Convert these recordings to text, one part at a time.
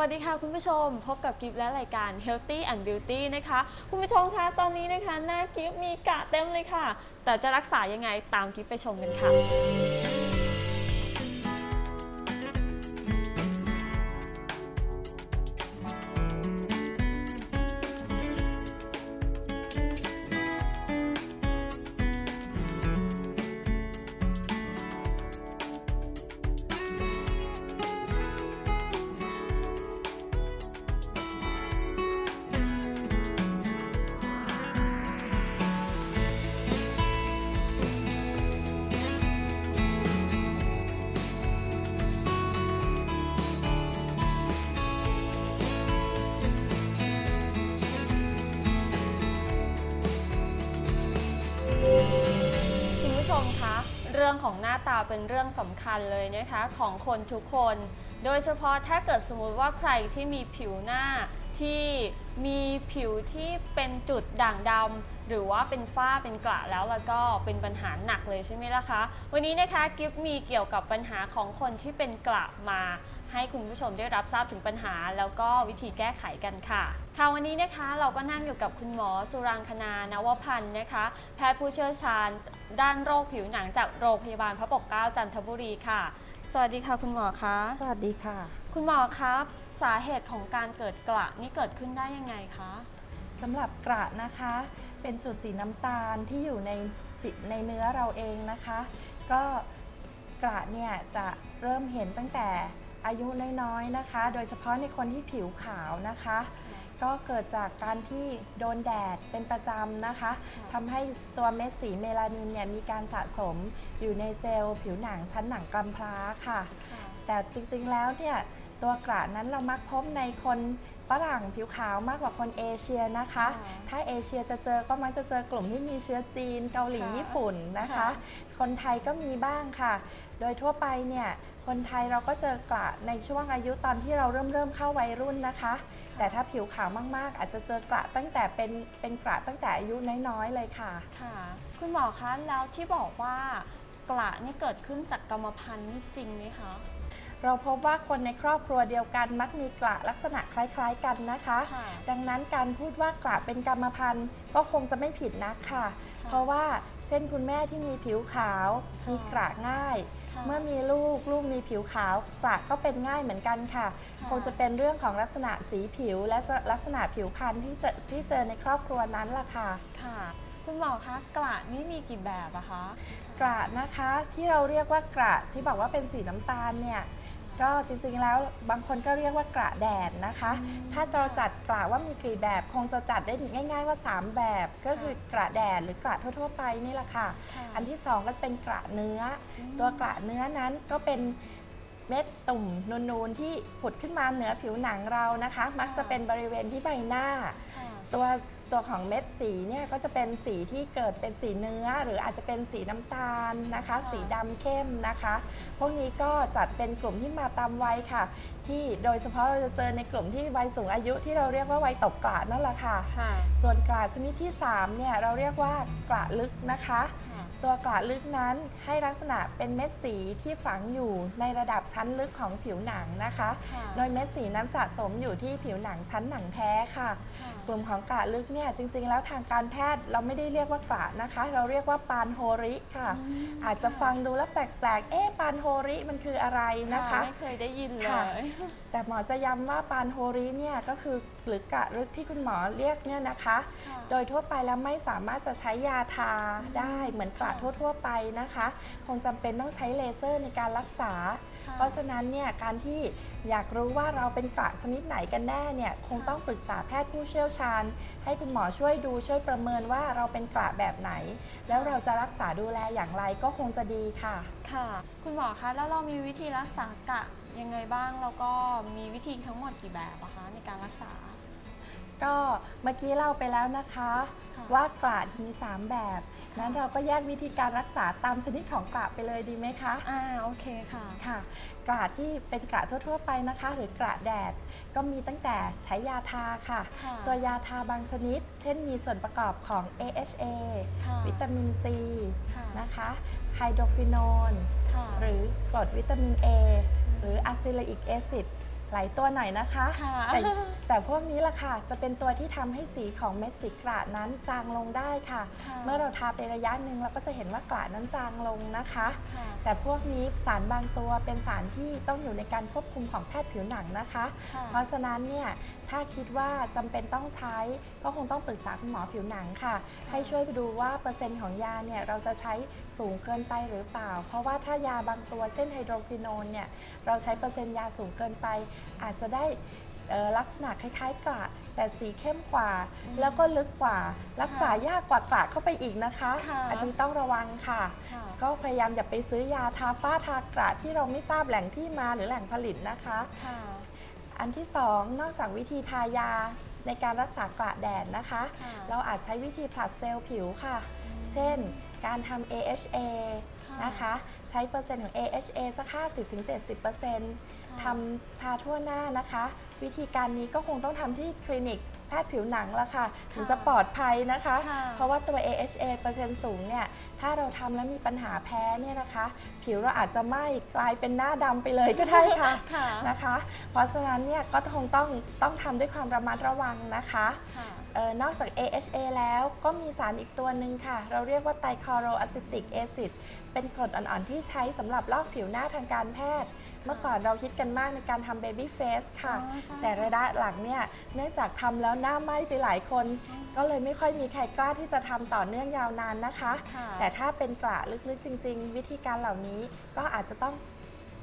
วัสดีค่ะคุณผู้ชม พบกับกิฟและรายการ Healthy and Beauty นะคะ คุณผู้ชมคะตอนนี้นะคะ หน้ากิฟมีกะเต็มเลยค่ะ แต่จะรักษายังไงตามกิฟไปชมกันค่ะ รื่องของหน้าตาเป็นเรื่องสำคัญเลยนะคะของคนทุกคน โดยเฉพาะถ้าเกิดสมมุติว่าใครที่มีผิวหน้าที่มีผิวที่เป็นจุดด่างดำหรือว่าเป็นฝ้าเป็นกระแล้วแล้วก็เป็นปัญหาหนักเลยใช่ไหมล่ะคะ วันนี้นะคะกิฟมีเกี่ยวกับปัญหาของคนที่เป็นกระมา ให้คุณผู้ชมได้รับทราบถึงปัญหา แล้วก็วิธีแก้ไขกันค่ะค่ะวันนี้นะคะเราก็นั่งอยู่กับคุณหมอสุรังคณานวพันธ์นะคะ แพทย์ผู้เชี่ยวชาญ ด้านโรคผิวหนังจากโรงพยาบาลพระปกเกล้าจันทบุรีค่ะ สวัสดีค่ะคุณหมอคะสวัสดีค่ะ คุณหมอครับสาเหตุของการเกิดกระนี่เกิดขึ้นได้ยังไงคะสำหรับกระนะคะ เป็นจุดสีน้ำตาลที่อยู่ในสิในเนื้อเราเองนะคะ ก็กระเนี่ยจะเริ่มเห็นตั้งแต่ อายุน้อยๆนะคะ โดยเฉพาะในคนที่ผิวขาวนะคะ ก็เกิดจากการที่โดนแดดเป็นประจำนะคะทำให้ตัวเม็ดสีเมลานินเนี่ยมีการสะสมอยู่ในเซลล์ผิวหนังชั้นหนังกำพร้าค่ะ แต่จริงๆแล้วเนี่ยตัวกระนั้นเรามักพบในคนฝรั่งผิวขาวมากกว่าคนเอเชียนะคะค่ะถ้าเอเชียจะเจอก็มักจะเจอกลุ่มที่มีเชื้อจีน เกาหลีค่ะญี่ปุ่นนะคะค่ะคนไทยก็มีบ้างค่ะ โดยทั่วไปเนี่ยคนไทยเราก็เจอกระในช่วงอายุตอนที่เราเริ่มเริ่มเข้าวัยรุ่นนะคะ แต่ถ้าผิวขาวมากๆ อาจจะเจอกระตั้งแต่เป็นเป็นกระตั้งแต่อายุน้อยๆเลยค่ะค่ะ คุณหมอคะแล้วที่บอกว่ากระนี่เกิดขึ้นจากกรรมพันธุ์นี่จริงไหมคะเราพบว่าคนในครอบครัวเดียวกันมักมีกระลักษณะคล้ายๆกันนะคะค่ะดังนั้นการพูดว่ากระเป็นกรรมพันธุ์ก็คงจะไม่ผิดนักค่ะค่ะเพราะว่าเช่นคุณแม่ที่มีผิวขาวค่ะมีกระง่ายค่ะ เมื่อมีลูกลูกมีผิวขาวกระก็เป็นง่ายเหมือนกันค่ะค่ะ คงจะเป็นเรื่องของลักษณะสีผิวและลักษณะผิวพรรณที่เจอที่เจอในครอบครัวนั้นล่ะค่ะค่ะคุณหมอคะกระนี่มีกี่แบบอะคะกระนะคะที่เราเรียกว่ากระที่บอกว่าเป็นสีน้ำตาลเนี่ย ก็จริงๆแล้วบางคนก็เรียกว่ากระแดดนะคะอืมถ้าเราจัดกระว่ามีกี่แบบคงจะจัดได้ง่าย ๆ ว่า 3 แบบ ก็คือกระแดดหรือกระทั่วๆไปนี่แหละค่ะค่ะอันที่ 2 ก็จะเป็นกระเนื้ออมตัวกระเนื้อนั้นก็เป็นเม็ดตุ่มนูนๆที่ผุดขึ้นมาเหนือผิวหนังเรานะคะ มักจะเป็นบริเวณที่ใบหน้าค่ะตัว ตัวของเม็ดสีเนี่ยก็จะเป็นสีที่เกิดเป็นสีเนื้อ หรืออาจจะเป็นสีน้ำตาลนะคะค่ะสีดำเข้มนะคะ พวกนี้ก็จัดเป็นกลุ่มที่มาตามวัยค่ะ ที่โดยเฉพาะเราจะเจอในกลุ่มที่วัยสูงอายุที่เราเรียกว่าวัยตกกระนั่นแหละค่ะค่ะส่วนกระชนิดที่3เนี่ยเราเรียกว่ากระลึกนะคะค่ะ ตัวกระลึกนั้นให้ลักษณะเป็นเม็ดสีที่ฝังอยู่ในระดับชั้นลึกของผิวหนังนะคะ ค่ะโดยเม็ดสีนั้นสะสมอยู่ที่ผิวหนังชั้นหนังแท้ค่ะ ค่ะ กลุ่มของกระลึกเนี่ยจริงๆ แล้วทางการแพทย์เราไม่ได้เรียกว่ากระนะคะ เราเรียกว่าปานโฮริค่ะ อืม อาจจะฟังดูแล้วแปลกๆ เอ๊ะปานโฮริมันคืออะไรนะคะ ไม่เคยได้ยินเลค่ะ ย แต่หมอจะย้ำว่าปานโฮริเนี่ยก็คือหรือกระลึกที่คุณหมอเรียกเนี่ยนะคะ ค่ะ โดยทั่วไปแล้วไม่สามารถจะใช้ยาทาได้เหมือนกระค่ะทั่ว ๆ ไปนะคะ คงจำเป็นต้องใช้เลเซอร์ในการรักษาค่ะเพราะฉะนั้นเนี่ยการที่อยากรู้ว่าเราเป็นกระชนิดไหนกันแน่เนี่ยคงค่ะต้องปรึกษาแพทย์ผู้เชี่ยวชาญ ให้คุณหมอช่วยดูช่วยประเมินว่าเราเป็นกระแบบไหน แล้วเราจะรักษาดูแลอย่างไรก็คงจะดีค่ะ ค่ะ คุณหมอคะแล้วเรามีวิธีรักษากะยังไงบ้างแล้วก็มีวิธีทั้งหมดกี่แบบอะคะในการรักษา ก็เมื่อกี้เล่าไปแล้วนะคะค่ะว่ากระมี 3 แบบ นั้นเราก็แยกวิธีการรักษาตามชนิดของกระไปเลยดีไหมคะอ่าโอเคค่ะ ค่ะ กระที่เป็นกระทั่ว ๆ ไปนะคะ หรือกระแดดก็มีตั้งแต่ใช้ยาทาค่ะ ค่ะตัวยาทาบางชนิด เช่นมีส่วนประกอบของ AHA ค่ะ วิตามินซีค่ะนะคะไฮโดรควินอน ค่ะ หรือกรดวิตามิน A หรืออะซิลิกแอซิด หลายตัวหน่อยนะคะค่ะ แต่แต่พวกนี้ล่ะค่ะ จะเป็นตัวที่ทำให้สีของเม็ดสีกระนั้นจางลงได้ค่ะ ค่ะเมื่อเราทาไประยะหนึ่งเราก็จะเห็นว่ากระนั้นจางลงนะคะ ค่ะ แต่พวกนี้สารบางตัวเป็นสารที่ต้องอยู่ในการควบคุมของแพทย์ผิวหนังนะคะ ค่ะ เพราะฉะนั้นเนี่ย ถ้าคิดว่าจำเป็นต้องใช้ ก็คงต้องปรึกษาคุณหมอผิวหนังค่ะ ให้ช่วยดูว่าเปอร์เซ็นต์ของยาเนี่ยเราจะใช้สูงเกินไปหรือเปล่า เพราะว่าถ้ายาบางตัวเช่นไฮโดรควินอนเนี่ยเราใช้เปอร์เซ็นต์ยาสูงเกินไป อาจจะได้เอ่อลักษณะคล้ายๆกระแต่สีเข้มกว่าอืมแล้วก็ลึกกว่า รักษาค่ะยากกว่ากระเข้าไปอีกนะคะค่ะอันนี้ต้องระวังค่ะค่ะ ก็พยายามอย่าไปซื้อยาทาฝ้าทากระที่เราไม่ทราบแหล่งที่มาหรือแหล่งผลิตนะคะค่ะ อันที่สองนอกจากวิธีทายาในการรักษากระแดดนะคะค่ะเราอาจใช้วิธีผลัดเซลล์ผิวค่ะ เช่น การทำ AHA นะคะ ใช้เปอร์เซ็นต์ของ AHA สัก 50-70%ทำทาทั่วหน้านะคะ วิธีการนี้ก็คงต้องทำที่คลินิกแพทย์ผิวหนังละค่ะ ถึงจะปลอดภัยนะคะค่ะเพราะว่าตัว AHA เปอร์เซ็นต์สูงเนี่ย ถ้าเราทำแล้วมีปัญหาแพ้เนี่ยนะคะ ผิวเราอาจจะไหม้กลายเป็นหน้าดำไปเลยก็ได้ค่ะค่ะนะคะ เพราะฉะนั้นเนี่ยก็คงต้องต้องทำด้วยความระมัดระวังนะคะค่ะ เออนอกจาก AHA แล้วก็มีสารอีกตัวหนึ่งค่ะ เราเรียกว่าไตคลอโรอะซิติกแอซิดเป็นกรดอ่อนๆที่ใช้สำหรับลอกผิวหน้าทางการแพทย์ เมื่อก่อนเราคิดกันมากในการทำเบบี้เฟสค่ะ อ๋อใช่ แต่ระยะหลังเนี่ยเนื่องจากทำแล้วหน้าไหม้ไปหลายคน ก็เลยไม่ค่อยมีใครกล้าที่จะทำต่อเนื่องยาวนานนะคะ ค่ะ แต่ถ้าเป็นกระลึกๆจริง ๆ วิธีการเหล่านี้ก็อาจจะต้อง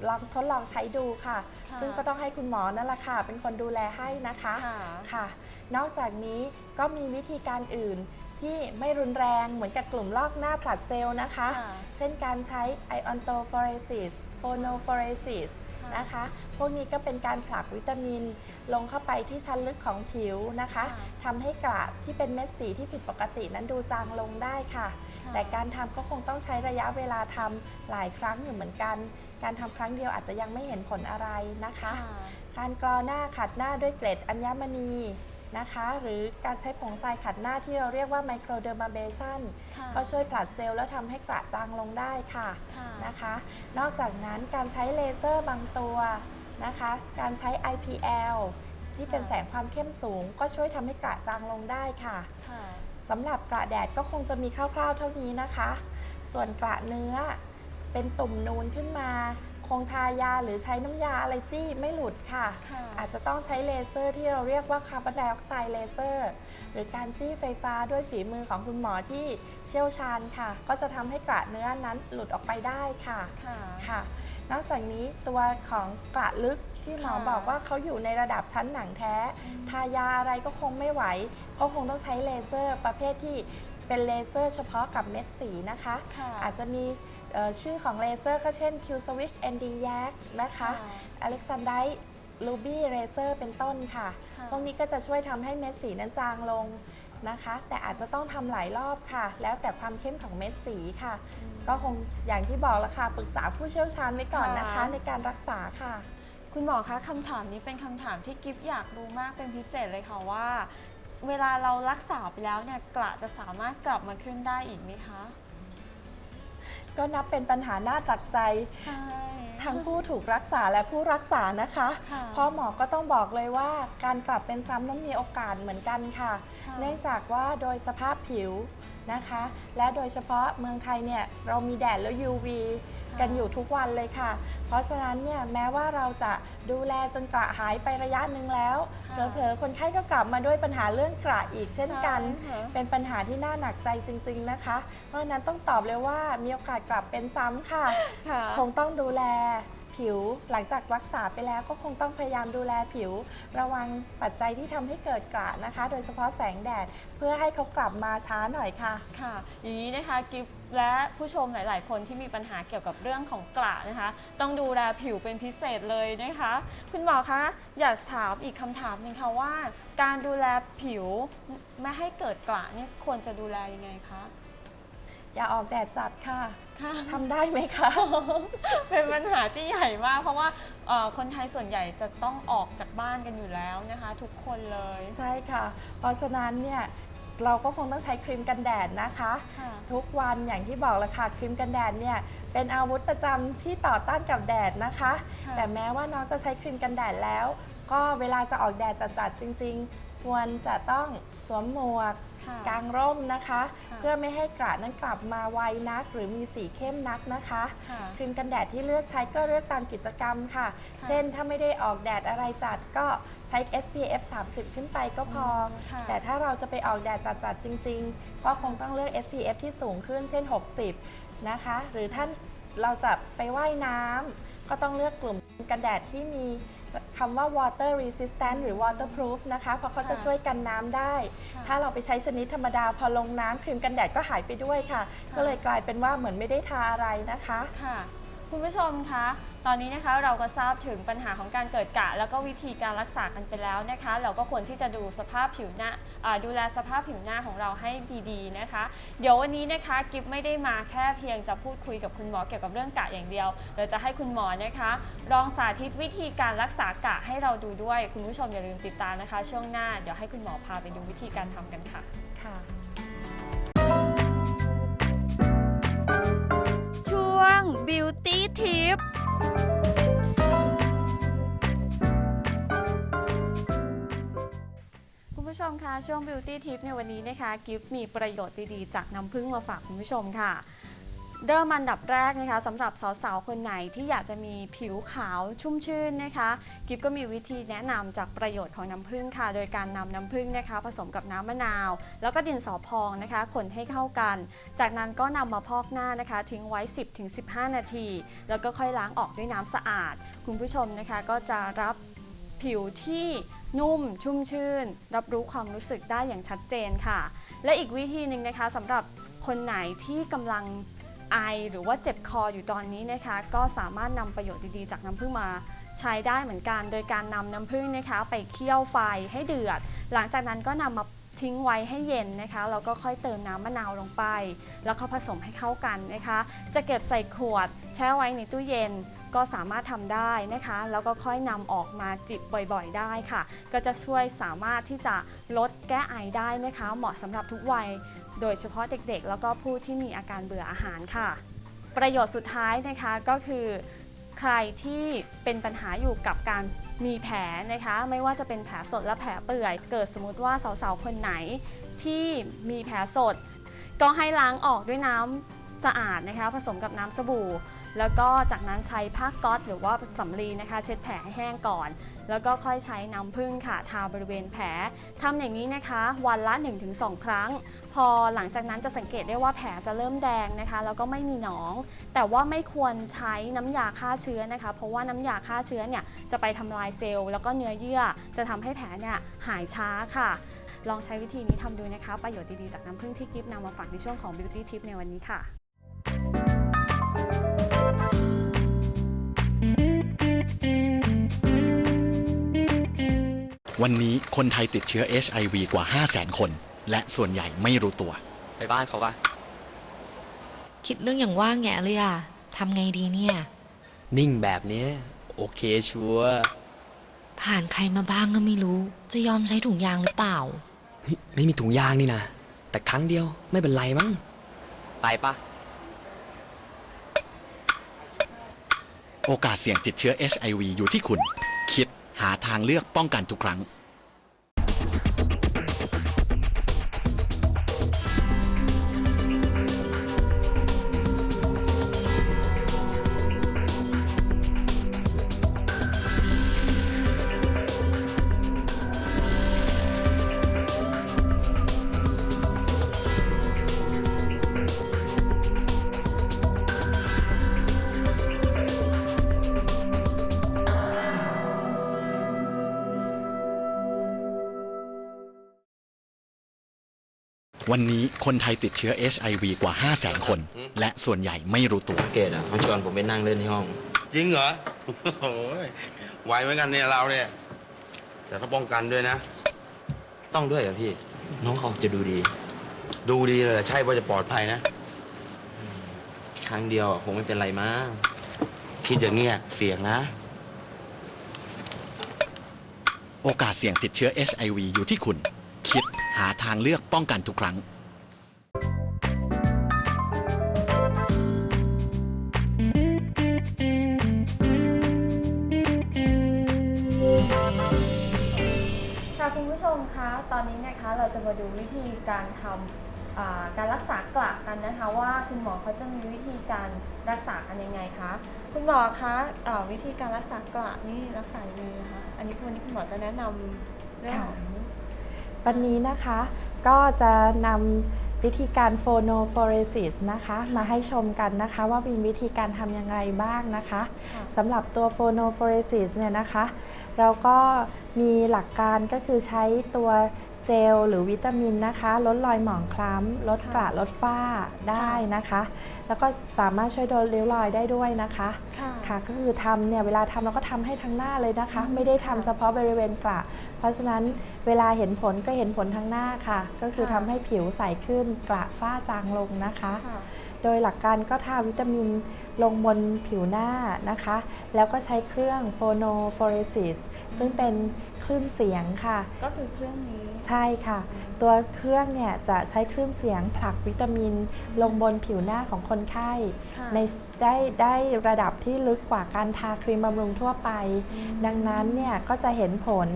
ลองทดลองใช้ดูค่ะ ค่ะซึ่งก็ต้องให้คุณหมอนั่นแหละค่ะ เป็นคนดูแลให้นะคะค่ะค่ะ นอกจากนี้ก็มีวิธีการอื่นที่ไม่รุนแรงเหมือนกับกลุ่มลอกหน้าผลัดเซลล์นะคะ ค่ะ เช่นการใช้ iontophoresis phonophoresis ค่ะ นะคะ พวกนี้ก็เป็นการผลักวิตามิน ลงเข้าไปที่ชั้นลึกของผิวนะคะค่ะทำให้กระที่เป็นเม็ดสีที่ผิดปกตินั้นดูจางลงได้ค่ะค่ะแต่การทำก็คงต้องใช้ระยะเวลาทำหลายครั้งอยู่เหมือนกัน การทำครั้งเดียวอาจจะยังไม่เห็นผลอะไรนะคะค่ะการกรอหน้าขัดหน้าด้วยเกล็ดอัญมณี นะคะ หรือการใช้ผงทรายขัดหน้าที่เราเรียกว่าไมโครเดอร์มาเบชันค่ะก็ช่วยผลัดเซลล์แล้วทำให้กระจางลงได้ค่ะค่ะนะคะ นอกจากนั้นการใช้เลเซอร์บางตัวนะคะ การใช้ IPL ที่เป็นค่ะแสงความเข้มสูง ก็ช่วยทำให้กระจางลงได้ค่ะ ค่ะ สำหรับกระแดดก็คงจะมีคร่าวๆเท่านี้นะคะ ส่วนกระเนื้อเป็นตุ่มนูนขึ้นมา คงทายาหรือใช้น้ำยาอะไรจี้ไม่หลุดค่ะ ค่ะ อาจจะต้องใช้เลเซอร์ที่เราเรียกว่าคาร์บอนไดออกไซด์เลเซอร์ หรือการจี้ไฟฟ้าด้วยฝีมือของคุณหมอที่เชี่ยวชาญค่ะ ก็จะทำให้กระเนื้อนั้นหลุดออกไปได้ค่ะ ค่ะ ค่ะ นอกจากนี้ตัวของกระลึกที่หมอค่ะบอกว่าเขาอยู่ในระดับชั้นหนังแท้ อืม ทายาอะไรก็คงไม่ไหว ก็คงต้องใช้เลเซอร์ประเภทที่เป็นเลเซอร์เฉพาะกับเม็ดสีนะคะ ค่ะ อาจจะมีเอ่อ ชื่อของเลเซอร์ก็เช่น Q Switch ND Yak นะคะค่ะ Alexandrite Ruby Laser เป็นต้นค่ะค่ะ พวกนี้ก็จะช่วยทำให้เม็ดสีนั้นจางลงนะคะ แต่อาจจะต้องทำหลายรอบค่ะ แล้วแต่ความเข้มของเม็ดสีค่ะอืมก็คงอย่างที่บอกแล้วค่ะ ปรึกษาผู้เชี่ยวชาญไว้ก่อนนะคะค่ะในการรักษาค่ะคุณหมอคะคำถามนี้เป็นคำถามที่กิฟอยากรู้มากเป็นพิเศษเลยค่ะว่า เวลาเรารักษาไปแล้วเนี่ยกระจะสามารถกลับมาขึ้นได้อีกไหมคะ ก็นับเป็นปัญหาหน้าตัดใจ ใช่ ทั้งผู้ถูกรักษาและผู้รักษานะคะ ค่ะเพราะหมอก็ต้องบอกเลยว่าการกลับเป็นซ้ำนั้นมีโอกาสเหมือนกันค่ะ ค่ะ เนื่องจากว่าโดยสภาพผิวนะคะ และโดยเฉพาะเมืองไทยเนี่ยเรามีแดดแล้ว UV ค่ะกันอยู่ทุกวันเลยค่ะ เพราะฉะนั้นเนี่ยแม้ว่าเราจะ ดูแลจนกระหายไประยะหนึ่งแล้วค่ะเผลอๆคนไข้ก็กลับมาด้วยปัญหาเรื่องกระอีกเช่นกัน ใช่ค่ะเป็นปัญหาที่น่าหนักใจจริง ๆนะคะ เพราะฉะนั้นต้องตอบเลยว่ามีโอกาสกลับเป็นซ้ำค่ะ ค่ะ คงต้องดูแล ผิว หลังจากรักษาไปแล้วก็คงต้องพยายามดูแลผิว ระวังปัจจัยที่ทำให้เกิดกระนะคะ โดยเฉพาะแสงแดด เพื่อให้เขากลับมาช้าหน่อยค่ะ ค่ะ อย่างนี้นะคะกิฟและผู้ชมหลาย ๆ คนที่มีปัญหาเกี่ยวกับเรื่องของกระนะคะ ต้องดูแลผิวเป็นพิเศษเลยนะคะ คุณหมอคะอยากถามอีกคำถามหนึ่งค่ะว่า การดูแลผิวไม่ให้เกิดกระนี่ควรจะดูแลยังไงคะ อย่าออกแดดจัดค่ะค่ะ ทำได้ไหมคะ เป็นปัญหาที่ใหญ่มาก เพราะว่าเอ่อคนไทยส่วนใหญ่จะต้องออกจากบ้านกันอยู่แล้วนะคะ ทุกคนเลย ใช่ค่ะ เพราะฉะนั้นเนี่ยเราก็คงต้องใช้ครีมกันแดดนะคะ ค่ะ ทุกวันอย่างที่บอกแล้วค่ะครีมกันแดดเนี่ยเป็นอาวุธประจำที่ต่อต้านกับแดดนะคะ ค่ะ แต่แม้ว่าน้องจะใช้ครีมกันแดดแล้ว ก็เวลาจะออกแดดจัดๆจริง ๆ ควรจะต้องสวมหมวกค่ะกางร่มนะคะ ค่ะ เพื่อไม่ให้กระนั้นกลับมาไวนัก หรือมีสีเข้มนักนะคะ ค่ะ ครีมกันแดดที่เลือกใช้ก็เลือกตามกิจกรรมค่ะ ค่ะ เช่นถ้าไม่ได้ออกแดดอะไรจัดก็ใช้ SPF 30 ขึ้นไปก็พอค่ะ แต่ถ้าเราจะไปออกแดดจัดๆจริง ๆ ก็คงต้องเลือก SPF ที่สูงขึ้นเช่น 60 นะคะ หรือท่านเราจะไปว่ายน้ำก็ต้องเลือกกลุ่มกันแดดที่มี คำว่า water resistant หรือ waterproof นะคะเพราะเขาจะค่ะช่วยกันน้ำได้ ค่ะถ้าเราไปใช้ชนิดธรรมดาพอลงน้ำครีมกันแดดก็หายไปด้วยค่ะ ค่ะ ก็เลยกลายเป็นว่าเหมือนไม่ได้ทาอะไรนะคะ ค่ะ คุณผู้ชมคะ ตอนนี้นะคะเราก็ทราบถึงปัญหาของการเกิดกระแล้วก็วิธีการรักษากันไปแล้วนะคะ เราก็ควรที่จะดูสภาพผิวหน้าอ่าดูแลสภาพผิวหน้าของเราให้ดีๆนะคะ เดี๋ยววันนี้นะคะกิฟไม่ได้มาแค่เพียงจะพูดคุยกับคุณหมอเกี่ยวกับเรื่องกระอย่างเดียว เราจะให้คุณหมอนะคะลองสาธิตวิธีการรักษากระให้เราดูด้วย คุณผู้ชมอย่าลืมติดตามนะคะ ช่วงหน้าเดี๋ยวให้คุณหมอพาไปดูวิธีการทำกันค่ะค่ะช่วง Beauty Tip คุณผู้ชมคะช่วง Beauty Tip ในวันนี้นะคะ กิฟมีประโยชน์ดี ๆ จากน้ำผึ้งมาฝากคุณผู้ชมค่ะ เริ่มอันดับแรกนะคะสำหรับสาวๆคนไหนที่อยากจะมีผิวขาวชุ่มชื่นนะคะ กิฟก็มีวิธีแนะนำจากประโยชน์ของน้ำผึ้งค่ะ โดยการนำน้ำผึ้งนะคะ ผสมกับน้ำมะนาว แล้วก็ดินสอพองนะคะคนให้เข้ากัน จากนั้นก็นำมาพอกหน้านะคะ ทิ้งไว้ 10-15 นาที แล้วก็ค่อยล้างออกด้วยน้ำสะอาด คุณผู้ชมนะคะก็จะรับผิวที่นุ่มชุ่มชื่น รับรู้ความรู้สึกได้อย่างชัดเจนค่ะ และอีกวิธีหนึ่งนะคะสำหรับคนไหนที่กำลัง ไอหรือว่าเจ็บคออยู่ตอนนี้นะคะ ก็สามารถนำประโยชน์ดีๆ จากน้ำผึ้งมาใช้ได้เหมือนกัน โดยการนำน้ำผึ้งนะคะไปเคี่ยวไฟให้เดือด หลังจากนั้นก็นำมาทิ้งไว้ให้เย็นนะคะแล้วก็ค่อยเติมน้ำมะนาวลงไป แล้วก็ผสมให้เข้ากันนะคะ จะเก็บใส่ขวด แช่ไว้ในตู้เย็นก็สามารถทำได้นะคะ แล้วก็ค่อยนำออกมาจิบบ่อยๆ ได้ค่ะ ก็จะช่วยสามารถที่จะลดแก้ไอได้นะคะ เหมาะสำหรับทุกวัย โดยเฉพาะเด็กๆ แล้วก็ผู้ที่มีอาการเบื่ออาหารค่ะ ประโยชน์สุดท้ายนะคะก็คือ ใครที่เป็นปัญหาอยู่กับการมีแผลนะคะ ไม่ว่าจะเป็นแผลสดและแผลเปื่อย เกิดสมมติว่าสาวๆคนไหนที่มีแผลสด ก็ให้ล้างออกด้วยน้ำสะอาดนะคะ ผสมกับน้ำสบู่ แล้วก็จากนั้นใช้ผ้าก๊อซหรือว่าสำลีนะคะ เช็ดแผลให้แห้งก่อน แล้วก็ค่อยใช้น้ำผึ้งค่ะทาบริเวณแผลทำอย่างนี้นะคะ วันละ 1-2 ครั้ง พอหลังจากนั้นจะสังเกตได้ว่าแผลจะเริ่มแดงนะคะ แล้วก็ไม่มีหนอง แต่ว่าไม่ควรใช้น้ำยาฆ่าเชื้อนะคะ เพราะว่าน้ำยาฆ่าเชื้อเนี่ยจะไปทำลายเซลล์ แล้วก็เนื้อเยื่อจะทำให้แผลเนี่ยหายช้าค่ะ ลองใช้วิธีนี้ทำดูนะคะ ประโยชน์ดีๆจากน้ำผึ้งที่กิฟต์นำมาฝากในช่วงของ Beauty Tip ในวันนี้ค่ะ วันนี้คนไทยติดเชื้อ HIV กว่า 5 0 0 0 0 0 คน และส่วนใหญ่ไม่รู้ตัว ไปบ้านเขาปะคิดเรื่องอย่างว่าแงะเลยอะทำไงดีเนี่ย นิ่งแบบเนี้ยโอเคชัวร์ผ่านใครมาบ้างก็ไม่รู้ จะยอมใช้ถุงยางหรือเปล่าเฮ้ยไม่มีถุงยางนี่นะ แต่ครั้งเดียวไม่เป็นไรมั้ง ไปปะ โอกาสเสี่ยงติดเชื้อ HIV อยู่ที่คุณ คิดหาทางเลือกป้องกันทุกครั้ง วันนี้คนไทยติดเชื้อ HIV กว่า 5 0 0 0 0 0 คน และส่วนใหญ่ไม่รู้ตัว เกดอะเขาชวนผมไปนั่งเล่นที่ห้อง จริงเหรอโอ้ยไหวเหมือนกันเนี่ยเราเนี่ย แต่ต้องป้องกันด้วยนะ ต้องด้วยเหรอพี่ น้องเขาจะดูดี ดูดีเลยใช่ว่าจะปลอดภัยนะ ครั้งเดียวอะคงไม่เป็นไรมั้งคิดอย่างเงี้ยเสี่ยงนะ โอกาสเสี่ยงติดเชื้อ HIV อยู่ที่คุณคิด หาทางเลือกป้องกันทุกครั้ง ค่ะคุณผู้ชมคะ ตอนนี้นะคะเราจะมาดูวิธีการทำอ่าการรักษากระกันนะคะ ว่าคุณหมอเขาจะมีวิธีการรักษากันยังไงคะคุณหมอคะอ่าวิธีการรักษากระนี่รักษายังไงคะอันนี้วันนี้คุณหมอจะแนะนำเรื่องของ วันนี้นะคะก็จะนำวิธีการโฟโนโฟเรซิสนะคะมาให้ชมกันนะคะว่ามีวิธีการทำยังไงบ้างนะคะค่ะสำหรับตัวโฟโนโฟเรซิสเนี่ยนะคะ เราก็มีหลักการก็คือใช้ตัวเจลหรือวิตามินนะคะลดรอยหมองคล้ำลดกระลดฝ้าได้นะคะ แล้วก็สามารถช่วยลดริ้วรอยได้ด้วยนะคะค่ะค่ะก็คือทำเนี่ยเวลาทำเราก็ทำให้ทั้งหน้าเลยนะคะ ไม่ได้ทำเฉพาะบริเวณกระ เพราะฉะนั้นเวลาเห็นผลก็เห็นผลทั้งหน้าค่ะ ก็คือค่ะทำให้ผิวใสขึ้นกระฝ้าจางลงนะคะค่ะโดยหลักการก็ทาวิตามินลงบนผิวหน้านะคะ แล้วก็ใช้เครื่องโฟโนโฟเรซิสซึ่งเป็น คลื่นเสียงค่ะ ก็คือเครื่องนี้ใช่ค่ะ ตัวเครื่องเนี่ยจะใช้คลื่นเสียงผลักวิตามิน ลงบนผิวหน้าของคนไข้ค่ะในได้ได้ระดับที่ลึกกว่าการทาครีมบำรุงทั่วไปอืมดังนั้นเนี่ยก็จะเห็นผล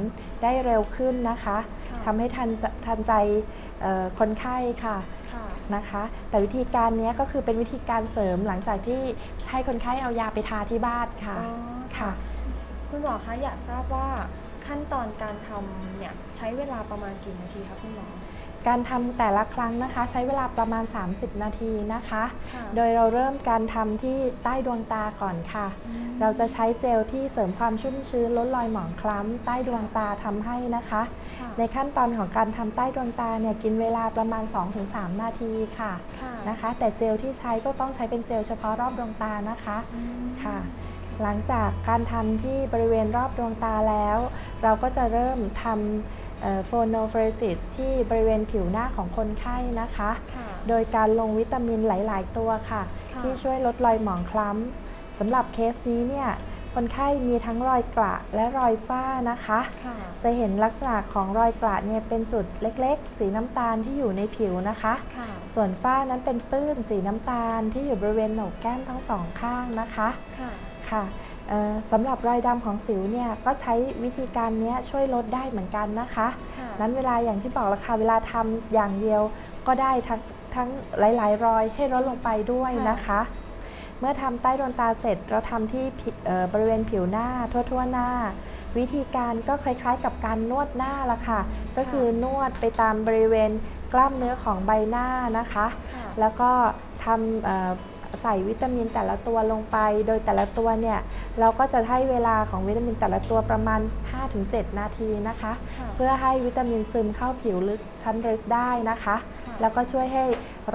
ได้เร็วขึ้นนะคะค่ะทำให้ทันจะทันใจเอ่อคนไข้ค่ะค่ะนะคะ แต่วิธีการเนี้ยก็คือเป็นวิธีการเสริมหลังจากที่ให้คนไข้เอายาไปทาที่บ้านค่ะอ๋อค่ะ คุณหมอคะอยากทราบว่า ขั้นตอนการทำเนี่ยใช้เวลาประมาณกี่นาทีคะคุณหมอ การทำแต่ละครั้งนะคะ ใช้เวลาประมาณ 30 นาทีนะคะ ค่ะโดยเราเริ่มการทำที่ใต้ดวงตาก่อนค่ะเราจะใช้เจลที่เสริมความชุ่มชื้นลดรอยหมองคล้ำใต้ดวงตาทำให้นะคะ ค่ะในขั้นตอนของการทำใต้ดวงตาเนี่ยกินเวลาประมาณ 2-3 นาทีค่ะค่ะนะคะ แต่เจลที่ใช้ก็ต้องใช้เป็นเจลเฉพาะรอบดวงตานะคะ อืมค่ะ หลังจากการทำที่บริเวณรอบดวงตาแล้ว เราก็จะเริ่มทำโฟโนเฟรซิสที่บริเวณผิวหน้าของคนไข้นะคะค่ะโดยการลงวิตามินหลาย ๆ ตัวค่ะค่ะ ที่ช่วยลดรอยหมองคล้ำสำหรับเคสนี้เนี่ยคนไข้มีทั้งรอยกระและรอยฝ้านะคะค่ะจะเห็นลักษณะของรอยกระเนี่ยเป็นจุดเล็กๆ สีน้ำตาลที่อยู่ในผิวนะคะค่ะส่วนฝ้านั้นเป็นปื้นสีน้ำตาลที่อยู่บริเวณโหนกแก้มทั้งสองข้างนะคะค่ะ ค่ะเอ่อสำหรับรอยดำของสิวเนี่ยก็ใช้วิธีการเนี้ยช่วยลดได้เหมือนกันนะคะค่ะนั้นเวลาอย่างที่บอกแล้วค่ะเวลาทำอย่างเดียวก็ได้ทั้งทั้งหลาย ๆ รอยให้ลดลงไปด้วยนะคะ เมื่อทำใต้ดวงตาเสร็จเราทำที่ผิเอ่อบริเวณผิวหน้าทั่ว ๆ หน้า วิธีการก็คล้าย ๆ กับการนวดหน้าละค่ะ ก็คือนวดไปตามบริเวณกล้ามเนื้อของใบหน้านะคะค่ะแล้วก็ทำเอ่อ ใส่วิตามินแต่ละตัวลงไป โดยแต่ละตัวเนี่ยเราก็จะให้เวลาของวิตามินแต่ละตัวประมาณ 5-7 นาทีนะคะค่ะเพื่อให้วิตามินซึมเข้าผิวลึกชั้นลึกได้นะคะค่ะแล้วก็ช่วยให้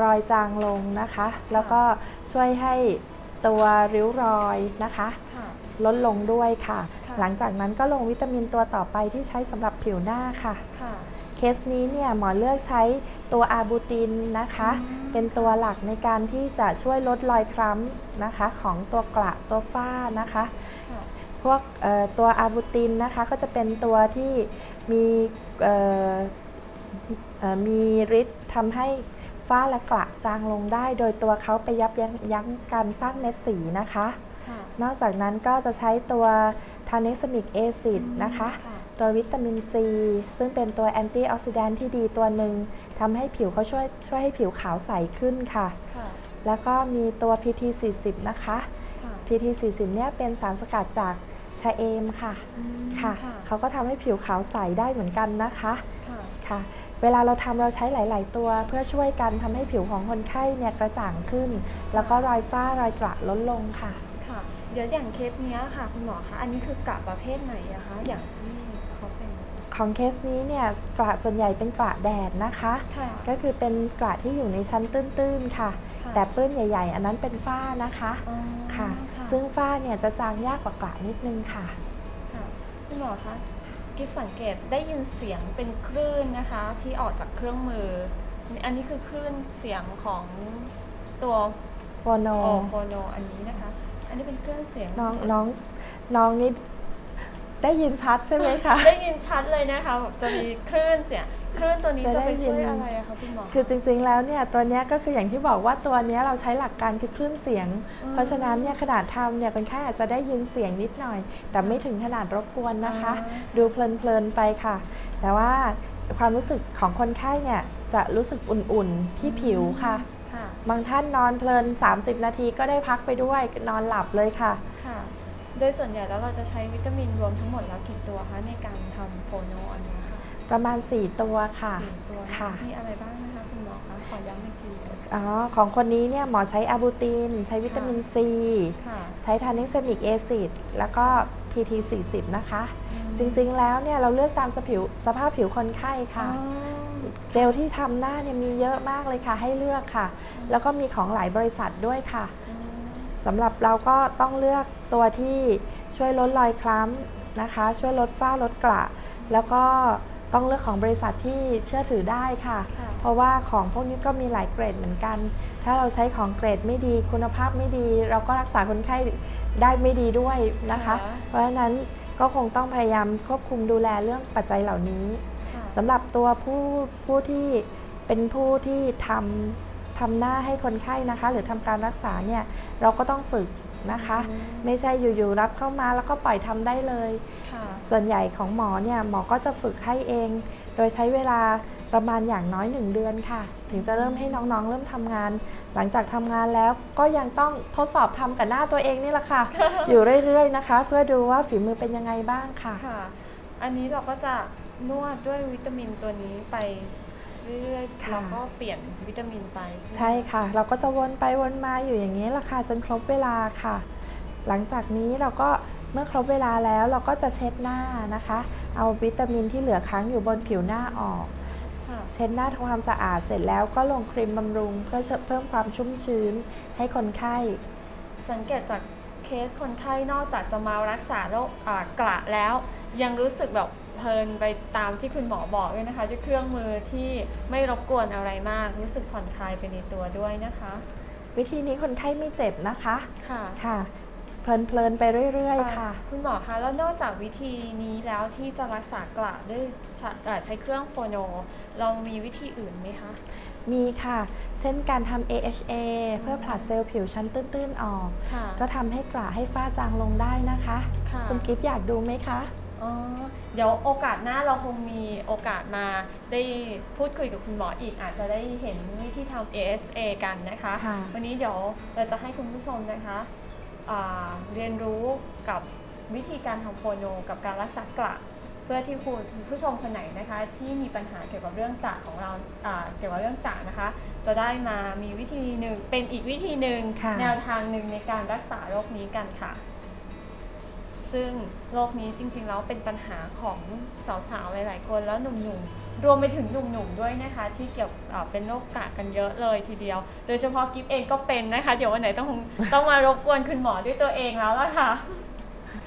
รอยจางลงนะคะ แล้วก็ช่วยให้ตัวริ้วรอยนะคะค่ะลดลงด้วยค่ะค่ะ หลังจากนั้นก็ลงวิตามินตัวต่อไปที่ใช้สำหรับผิวหน้าค่ะค่ะเคสนี้เนี่ยหมอเลือกใช้ ตัวอาบูตินนะคะอืมเป็นตัวหลักในการที่จะช่วยลดรอยคล้ำนะคะของตัวกระตัวฝ้านะคะค่ะพวกเอ่อตัวอาบูตินนะคะก็จะเป็นตัวที่มีเอ่อเอ่อมีฤทธิ์ทำให้ฝ้าและกระจางลงได้ โดยตัวเขาไปยับยั้งยั้งการสร้างเม็ดสีนะคะค่ะนอกจากนั้นก็จะใช้ตัวทานิสมิกเอซิดนะคะค่ะตัววิตามินซี ซึ่งเป็นตัวแอนตี้ออกซิแดนที่ดีตัวหนึ่ง ทำให้ผิวเขาช่วยช่วยให้ผิวขาวใสขึ้นค่ะค่ะแล้วก็มีตัว PT40 นะคะค่ะ PT40 เนี่ยเป็นสารสกัดจากชะเอมค่ะอืมค่ะ เขาก็ทำให้ผิวขาวใสได้เหมือนกันนะคะ ค่ะค่ะเวลาเราทำเราใช้หลาย ๆ ตัวเพื่อช่วยกันทำให้ผิวของคนไข้เนี่ยกระจ่างขึ้น แล้วก็รอยฝ้ารอยกระลดลงค่ะ ค่ะ เดี๋ยวอย่างเคสเนี้ยค่ะ คุณหมอคะ อันนี้คือกะประเภทไหนอะคะ อย่างที่เขาเป็นของเคสนี้เนี่ยกระส่วนใหญ่เป็นกระแดดนะคะ ค่ะ ก็คือเป็นกระที่อยู่ในชั้นตื้นๆค่ะ ค่ะแต่ปื้นใหญ่ ๆ อันนั้นเป็นฝ้านะคะอ๋อค่ะค่ะ ซึ่งฝ้าเนี่ยจะจางยากกว่ากระนิดนึงค่ะ ค่ะคุณหมอคะกิฟสังเกตได้ยินเสียงเป็นคลื่นนะคะ ที่ออกจากเครื่องมือ อันนี้คือคลื่นเสียงของตัวโฟโน โอโฟโนอันนี้นะคะ อันนี้เป็นเครื่องเสียงน้องน้องน้องนี่ ได้ยินชัดใช่ไหมคะ ได้ยินชัดเลยนะคะแบบจะมีคลื่นเสียงคลื่นตัวนี้จะจะได้ไปช่วยยินอะไรอะคะคุณหมอ คือจริงๆ แล้วเนี่ยตัวเนี้ยก็คืออย่างที่บอกว่าตัวเนี้ยเราใช้หลักการคือคลื่นเสียงอืมเพราะฉะนั้นเนี่ยขนาดทำเนี่ยคนไข้อาจจะได้ยินเสียงนิดหน่อย แต่ไม่ถึงขนาดรบกวนนะคะอ่าดูเพลินๆไปค่ะ แต่ว่าความรู้สึกของคนไข้เนี่ยจะรู้สึกอุ่นๆที่ผิวค่ะค่ะบางท่านนอนเพลิน 30 นาทีก็ได้พักไปด้วยนอนหลับเลยค่ะค่ะ โดยส่วนใหญ่แล้วเราจะใช้วิตามินรวมทั้งหมดแล้วกี่ตัวคะในการทำโฟโนอันเนี้ยค่ะประมาณ 4 ตัวค่ะ สี่ตัวค่ะ มีอะไรบ้างนะคะคุณหมอคะขอย้ำอีกทีอ๋อของคนนี้เนี่ยหมอใช้อะบูติน ใช้วิตามินซี ค่ะใช้ทานิเซมิกแอซิดแล้วก็ TT40 นะคะอืมจริงๆแล้วเนี่ยเราเลือกตามสผิวสภาพผิวคนไข้ค่ะ อ๋อ เจลที่ทำหน้าเนี่ยมีเยอะมากเลยค่ะ ให้เลือกค่ะ แล้วก็มีของหลายบริษัทด้วยค่ะอืมสำหรับเราก็ต้องเลือก ตัวที่ช่วยลดรอยคล้ำนะคะ ช่วยลดฝ้าลดกระ แล้วก็ต้องเลือกของบริษัทที่เชื่อถือได้ค่ะค่ะ เพราะว่าของพวกนี้ก็มีหลายเกรดเหมือนกัน ถ้าเราใช้ของเกรดไม่ดีคุณภาพไม่ดี เราก็รักษาคนไข้ได้ไม่ดีด้วยนะคะ เพราะฉะนั้นก็คงต้องพยายามควบคุมดูแลเรื่องปัจจัยเหล่านี้ค่ะสำหรับตัวผู้ผู้ที่เป็นผู้ที่ทำทำหน้าให้คนไข้นะคะ หรือทำการรักษาเนี่ยเราก็ต้องฝึก นะคะอืมไม่ใช่อยู่ๆรับเข้ามาแล้วก็ปล่อยทำได้เลยค่ะส่วนใหญ่ของหมอเนี่ยหมอก็จะฝึกให้เอง โดยใช้เวลาประมาณอย่างน้อย 1 เดือนค่ะ ถึงจะเริ่มให้น้องๆ เริ่มทำงาน หลังจากทำงานแล้วก็ยังต้องทดสอบทำกับหน้าตัวเองนี่แหละค่ะ อยู่เรื่อยๆนะคะ เพื่อดูว่าฝีมือเป็นยังไงบ้างค่ะค่ะอันนี้เราก็จะนวดด้วยวิตามินตัวนี้ไป เรื่อยๆค่ะแล้วก็เปลี่ยนวิตามินไปไหมใช่ค่ะ เราก็จะวนไปวนมาอยู่อย่างนี้แหละค่ะจนครบเวลาค่ะ หลังจากนี้เราก็เมื่อครบเวลาแล้วเราก็จะเช็ดหน้านะคะ เอาวิตามินที่เหลือค้างอยู่บนผิวหน้าออก ค่ะ เช็ดหน้าทำความสะอาดเสร็จแล้วก็ลงครีมบำรุงเพื่อเพิ่มความชุ่มชื้นให้คนไข้ สังเกตจาก เคสคนไข้นอกจากจะมารักษาโรคอ่ากระแล้ว ยังรู้สึกแบบเพลินไปตามที่คุณหมอบอกด้วยนะคะด้วยเครื่องมือที่ไม่รบกวนอะไรมาก รู้สึกผ่อนคลายไปในตัวด้วยนะคะ วิธีนี้คนไข้ไม่เจ็บนะคะค่ะค่ะเพลินๆไปเรื่อยๆ ค่ะ คุณหมอคะแล้วนอกจากวิธีนี้แล้วที่จะรักษากระด้วยใช้เอ่อใช้เครื่องโฟโนเรามีวิธีอื่นไหมคะ มีค่ะ เช่นการทำ AHA เพื่อผลัดเซลล์ผิวชั้นตื้นๆออก ค่ะ ก็ทำให้กระให้ฝ้าจางลงได้นะคะ ค่ะคุณกิฟต์อยากดูไหมคะ อ๋อเดี๋ยวโอกาสหน้าเราคงมีโอกาสมาได้พูดคุยกับคุณหมออีก อาจจะได้เห็นวิธีทำ ASA กันนะคะ ค่ะ วันนี้เดี๋ยวเราจะให้คุณผู้ชมนะคะอ่าเรียนรู้กับวิธีการทำโฟโนกับการรักษากระ เพื่อที่คุณผู้ชมคนไหนนะคะที่มีปัญหาเกี่ยวกับเรื่องกระของเราอ่าเกี่ยวกับเรื่องกระนะคะ จะได้มามีวิธีหนึ่งเป็นอีกวิธีหนึ่งค่ะแนวทางหนึ่งในการรักษาโรคนี้กันค่ะ ซึ่งโรคนี้จริงๆแล้วเป็นปัญหาของสาวๆหลายๆคนแล้วหนุ่มๆ รวมไปถึงหนุ่มๆด้วยนะคะ ที่เกี่ยวเอ่อเป็นโรคกระกันเยอะเลยทีเดียว โดยเฉพาะกิฟเองก็เป็นนะคะ เดี๋ยววันไหนต้องต้องมารบกวนคุณหมอด้วยตัวเองแล้วล่ะค่ะ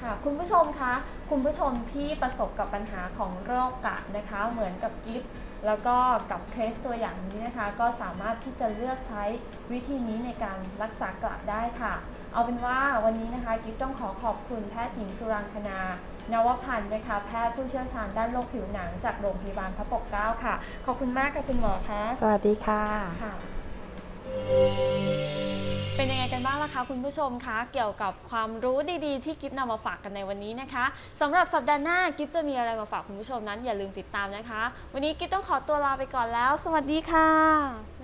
ค่ะคุณผู้ชมคะคุณผู้ชมที่ประสบกับปัญหาของโรคกระนะคะ เหมือนกับกิฟแล้วก็กับเคสตัวอย่างนี้นะคะ ก็สามารถที่จะเลือกใช้วิธีนี้ในการรักษากระได้ค่ะ เอาเป็นว่าวันนี้นะคะกิฟต้องขอขอบคุณแพทย์หญิงสุรังคณานวพันธ์นะคะ แพทย์ผู้เชี่ยวชาญด้านโรคผิวหนังจากโรงพยาบาลพระปกเกล้าค่ะ ขอบคุณมากค่ะคุณหมอคะสวัสดีค่ะค่ะ เป็นยังไงกันบ้างล่ะคะคุณผู้ชมคะเกี่ยวกับความรู้ดีๆที่กิฟนำมาฝากกันในวันนี้นะคะสำหรับสัปดาห์หน้ากิฟจะมีอะไรมาฝากคุณผู้ชมนั้นอย่าลืมติดตามนะคะ วันนี้กิฟต้องขอตัวลาไปก่อนแล้ว สวัสดีค่ะ